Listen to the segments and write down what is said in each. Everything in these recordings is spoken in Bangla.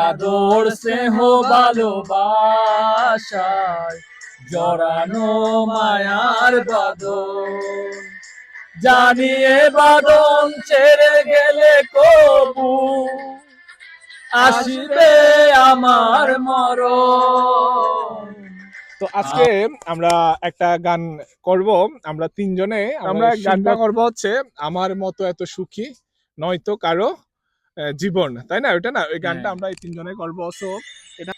আদর স্নেহ ভালোবাসায় জড়ানো মায়ার বাদন। জানিয়ে বাদন ছেড়ে গেলে কবু আসিবে আমার মর তো আজকে আমরা একটা গান করব। আমরা তিনজনে আমরা গানটা করব হচ্ছে আমার মতো এত সুখী নয়তো কারও জীবন তাই না? ওইটা না? ওই গানটা হ্যাঁ। আমরা এই তিনজনে করব সো এটা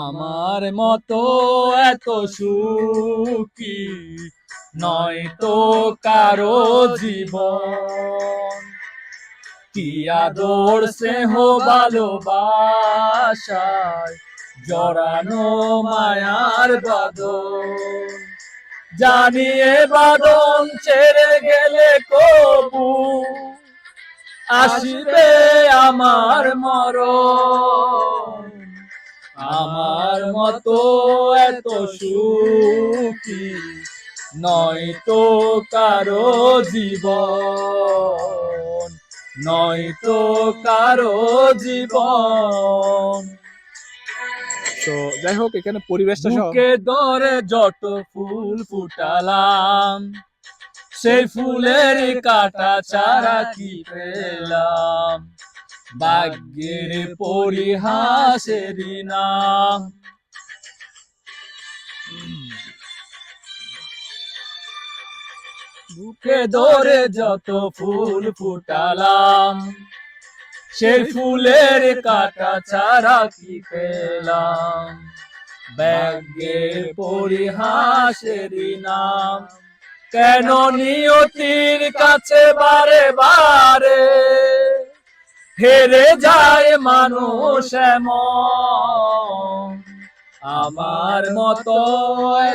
আমার মতো এত সুখী নয় তো কারও জীবন। কি আদর স্নেহ ভালোবাসায় জড়ানো মায়ার বাদন জানিয়ে বাদন ছেড়ে গেলে কবু। আসিবে আমার মরণ। আমার মতো এত সুখী নয় তো কারও জীবন নয় তো কারও জীবন। তো যাই হোক, এখানে পরিবেশটা বুকে ধরে যত ফুল ফুটালাম। সেই ফুলের কাটা চারা কি পেলাম? ভাগ্যের পরিহাসেরই নাম বুকে ধরে যত ফুল ফুটালাম। সেই ফুলের কাটা ছাড়া কি পেলাম? ব্যাগের পরিহাসেরই নাম। কেন নিয়তির কাছে বারে বারে হেরে যায় মানুষ আমার মতো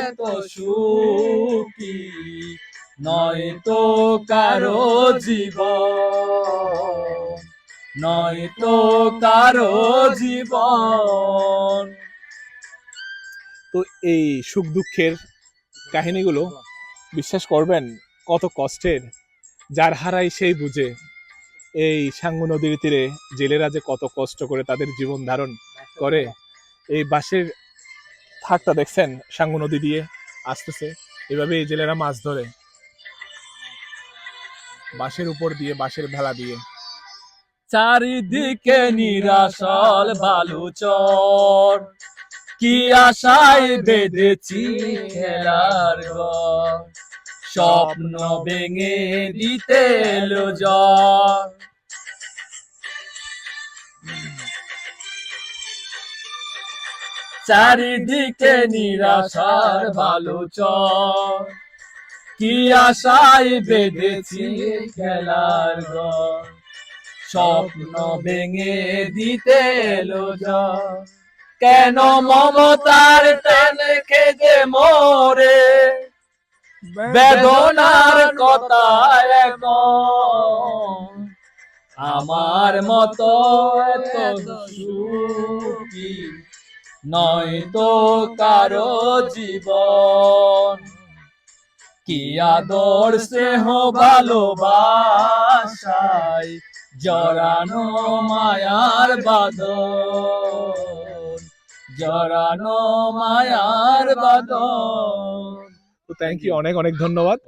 এত সুখী নয় তো কারও জীবন। নয় তো কারও জীবন। তো এই সুখ দুঃখের কাহিনীগুলো বিশ্বাস করবেন, কত কষ্টের, যার হারাই সেই বুঝে। এই সাঙ্গু নদীর তীরে জেলেরা যে কত কষ্ট করে তাদের জীবন ধারণ করে, এই বাঁশের থাকটা দেখছেন সাঙ্গু নদী দিয়ে আসতেছে। এভাবে এই জেলেরা মাছ ধরে। বাঁশের উপর দিয়ে, বাঁশের ভেলা দিয়ে। চারিদিকে নিরাসল বালুচর। কি আশায় বেঁধেছি খেলার স্বপ্ন ভেঙে দিতে এলো জ্বর। চারিদিকে নিরাশার বালুচর। কি আশায় বেঁধেছি খেলার ঘর। স্বপ্ন ভেঙে দিতে এলো জ্বর। কেন মমতার টান খেজে মোরে বেদনার কথা এখন আমার মতো এত নয় তো কারও জীবন কি আদর, স্নেহ, ভালোবাসায় জড়ানো মায়ার বাদ জড়ানো মায়ার বাদ তো থ্যাংক ইউ অনেক অনেক ধন্যবাদ।